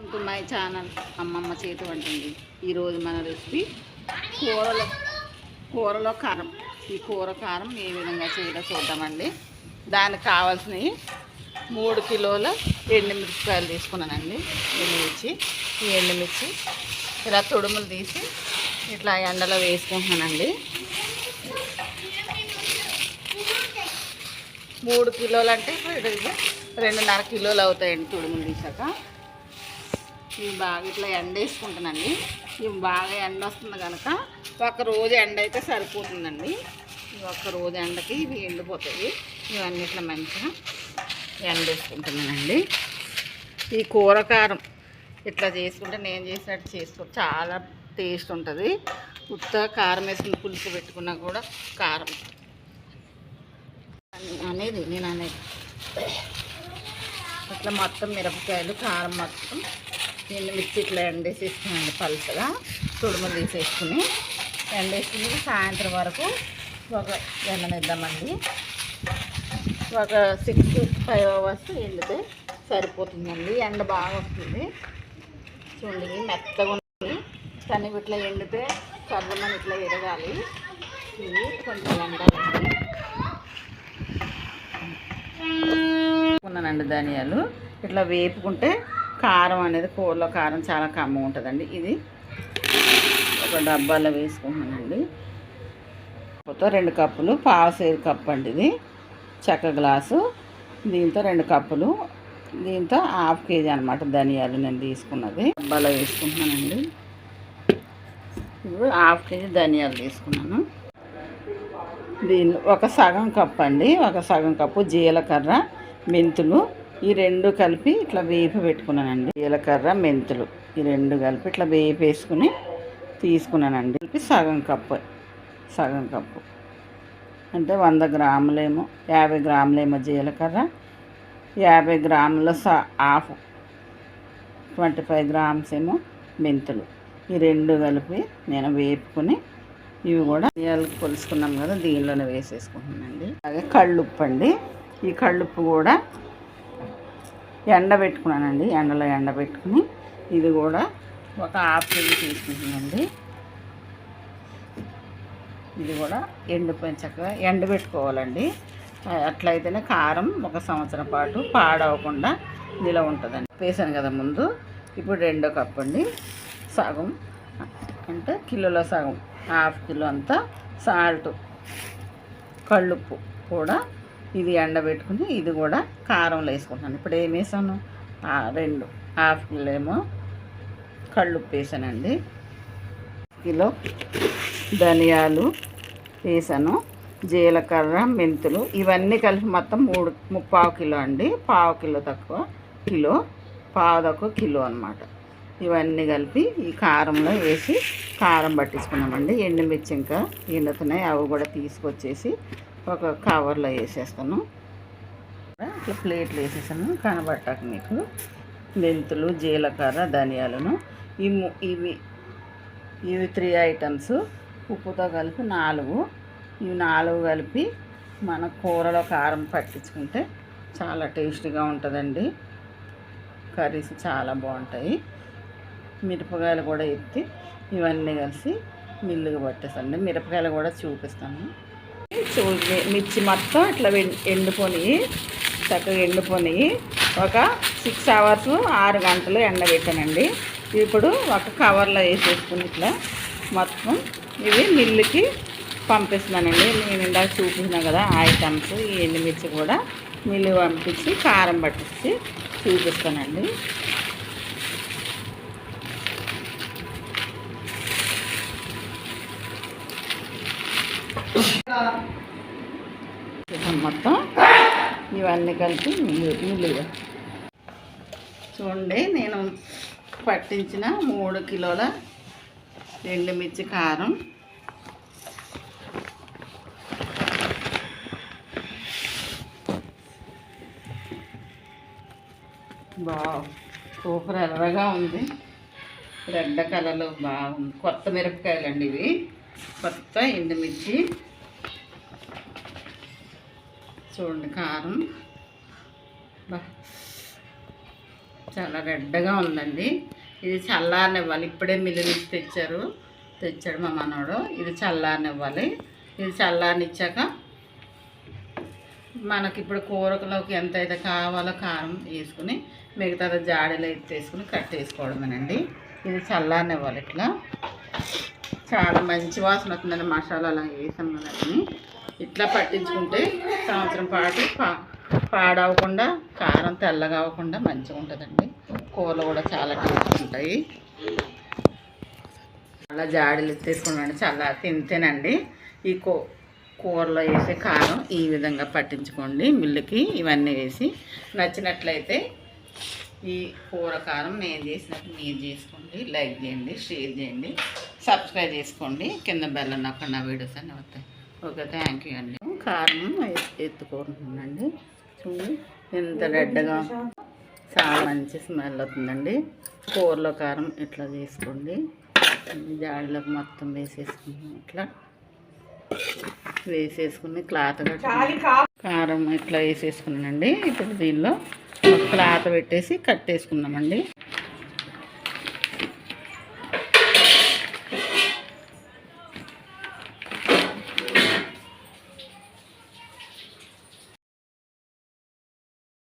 To my channel అమ్మమ్మ చేతి వంటింది. ఈరోజు మన రెసిపీ కూరలో కూరలో కారం. ఈ కూర కారం ఏ విధంగా చేయాలో చూద్దామండి. దానికి కావాల్సినవి మూడు కిలోల ఎండుమిరపకాయలు తీసుకున్నానండి. ఎండుమిర్చి ఈ ఎండుమిర్చి ఇలా తొడుములు తీసి ఇట్లా ఎండలో వేసుకుంటున్నానండి. మూడు కిలోలు అంటే ఇప్పుడు రెండున్నర కిలోలు అవుతాయండి తుడుములు తీసాక. ఇవి బాగా ఇట్లా ఎండ వేసుకుంటానండి. ఇవి బాగా ఎండ వస్తుంది కనుక ఒక రోజు ఎండ అయితే సరిపోతుందండి. ఈ ఒక్క రోజు ఎండకి ఇవి ఎండిపోతాయి. ఇవన్నీ ఇట్లా మంచిగా ఎండ వేసుకుంటున్నానండి. ఈ కూర కారం ఇట్లా చేసుకుంటే నేను చేసినట్టు చేసుకో చాలా టేస్ట్ ఉంటుంది. ఉత్త కారం వేసుకుని పులుసు పెట్టుకున్నా కూడా కారం. అనేది నేను అనేది. ఇట్లా మొత్తం మిరపకాయలు కారం మొత్తం నేను మిర్చి ఇట్లా ఎండేసేసుకున్నాను పలుసగా తుడుములు తీసేసుకుని. ఎండేసుకుని సాయంత్రం వరకు ఒక ఎండనిద్దామండి ఒక సిక్స్ ఫైవ్ అవర్స్ ఎండితే సరిపోతుందండి. ఎండ బాగా వస్తుంది. చూడండి మెత్తగా ఉంది. కానీ ఇట్లా ఎండితే సర్రమని ఇట్లా ఎరగాలి. ఇవి కొంచెం ఎండాలండి. ఉన్నానండి ధనియాలు. ఇట్లా వేపుకుంటే కారం అనేది కూరలో కారం చాలా కమ్మ ఉంటుందండి. ఇది ఒక డబ్బాలో వేసుకుంటున్నానండి. కాకపోతే రెండు కప్పులు పావుసేరు కప్పు అండి ఇది. చెక్క గ్లాసు. దీంతో రెండు కప్పులు. దీంతో హాఫ్ కేజీ అనమాట ధనియాలు నేను తీసుకున్నది. డబ్బాలో వేసుకుంటున్నానండి. ఇప్పుడు హాఫ్ కేజీ ధనియాలు తీసుకున్నాను. దీనిలో ఒక సగం కప్పు అండి. ఒక సగం కప్పు జీలకర్ర మెంతులు ఈ రెండు కలిపి ఇట్లా వేపి పెట్టుకున్నానండి. జీలకర్ర మెంతులు ఈ రెండు కలిపి ఇట్లా వేపేసుకుని తీసుకున్నానండి. కలిపి సగం కప్పు సగం కప్పు. అంటే వంద గ్రాములేమో యాభై గ్రాములేమో జీలకర్ర యాభై గ్రాముల సా హాఫ్ ట్వంటీ ఫైవ్ గ్రామ్స్ ఏమో మెంతులు. ఈ రెండు కలిపి నేను వేపుకుని ఇవి కూడా బియ్యాలు కొలుసుకున్నాం కదా దీనిలోనే వేసేసుకుంటున్నానండి. అలాగే కళ్ళుప్పు అండి ఈ కళ్ళుప్పు కూడా ఎండబెట్టుకున్నానండి ఎండలో ఎండబెట్టుకుని ఇది కూడా ఒక హాఫ్ కేజీ తీసుకుంటున్నానండి. ఇది కూడా ఎండిపోయిన చక్కగా ఎండబెట్టుకోవాలండి అట్లయితేనే కారం ఒక సంవత్సరం పాటు పాడవకుండా నిలవ ఉంటుందండి. వేసాను కదా ముందు ఇప్పుడు రెండో కప్పు అండి. సగం అంటే కిలోలో సగం హాఫ్ కిలో అంతా సాల్ట్ కళ్ళుప్పు కూడా ఇది ఎండబెట్టుకుని ఇది కూడా కారంలో వేసుకుంటున్నాను. ఇప్పుడు ఏం వేసాను? రెండు. హాఫ్ కిలో ఏమో కళ్ళుప్పు వేసానండి. కిలో ధనియాలు వేసాను. జీలకర్ర మెంతులు ఇవన్నీ కలిపి మొత్తం మూడు ముప్పావు కిలో అండి. పావు కిలో తక్కువ కిలో పావు కిలో అనమాట ఇవన్నీ కలిపి ఈ కారంలో వేసి కారం పట్టించుకున్నామండి. ఎండుమిర్చి ఇంకా ఎండుతున్నాయి అవి కూడా తీసుకొచ్చేసి ఒక కవర్లో వేసేస్తాను. ఇట్లా ప్లేట్లు వేసేసాను కనబట్టాక మీకు. మెంతులు జీలకర్ర ధనియాలను ఈ ఇవి ఇవి త్రీ ఐటమ్స్ ఉప్పుతో కలిపి నాలుగు. ఇవి నాలుగు కలిపి మన కూరలో కారం పట్టించుకుంటే చాలా టేస్టీగా ఉంటుందండి. కర్రీస్ చాలా బాగుంటాయి. మిరపకాయలు కూడా ఎత్తి ఇవన్నీ కలిసి మిల్లుగా పట్టేసండి మిరపకాయలు కూడా చూపిస్తాను. మిర్చి మొత్తం ఇట్లా వెం- ఎండిపోయి చక్కగా ఎండిపోయి ఒక సిక్స్ అవర్స్ ఆరు గంటలు ఎండబెట్టానండి. ఇప్పుడు ఒక కవర్లో వేసేసుకుని ఇట్లా మొత్తం ఇవి మిల్లుకి పంపిస్తున్నానండి. నేను ఇందాక చూపించిన కదా ఐటమ్స్ ఈ ఎండుమిర్చి కూడా మిల్లు పంపించి కారం పట్టించి చూపిస్తానండి. మొత్తం. ఇవన్నీ కలిపి నీళ్ళు చూడండి నేను పట్టించిన మూడు కిలోల ఎండుమిర్చి కారం. బాగా సూపర్ ఎర్రగా ఉంది. రెడ్ కలర్లో బాగుంది. కొత్త మిరపకాయలు అండి ఇవి. కొత్త ఎండుమిర్చి చూడండి కారం. చాలా రెడ్గా ఉందండి. ఇది చల్లారనివ్వాలి. ఇప్పుడే మిల్లు నుంచి తెచ్చారు. తెచ్చాడు మా మనోడు. ఇది చల్లారనివ్వాలి. ఇది చల్లారనిచ్చాక మనకి ఇప్పుడు కూరలోకి ఎంత అయితే కావాలో కారం వేసుకుని మిగతా జాడీలో ఎత్తేసుకుని కట్టేసుకోవడమేనండి ఇది చల్లారనివ్వాలి ఇట్లా. చాలా మంచి వాసన వస్తుందండి. మసాలా అలా వేసాం కదండి. ఇట్లా పట్టించుకుంటే సంవత్సరం పాటు పా పాడవకుండా కారం తెల్లగా అవ్వకుండా మంచిగా ఉంటుందండి. కూరలు కూడా చాలా టేస్ట్ ఉంటాయి. అలా జాడీలు తీసుకున్నాను చాలా తింటేనండి ఈ కూ కూరలో వేసే కారం ఈ విధంగా పట్టించుకోండి. మిల్లుకి ఇవన్నీ వేసి నచ్చినట్లయితే ఈ కూర కారం నేను చేసినట్టు మీరు చేసుకోండి. లైక్ చేయండి షేర్ చేయండి సబ్స్క్రైబ్ చేసుకోండి. కింద బెల్లం అక్కడ నా వీడియోస్ అన్నీ వస్తాయి. ఓకే థ్యాంక్ యూ అండి. కారం ఎత్- ఎత్తుకుంటున్నానండి. చూడండి ఎంత రెడ్గా చాలా మంచి స్మెల్ అవుతుందండి కూరలో కారం ఇట్లా చేసుకోండి ఈ జాడీలోకి మొత్తం వేసేసుకున్నాం ఇట్లా. వేసేసుకుని క్లాత్ కారం ఇట్లా వేసేసుకున్నానండి. ఇప్పుడు దీనిలో క్లాత్ పెట్టేసి కట్టేసుకున్నామండి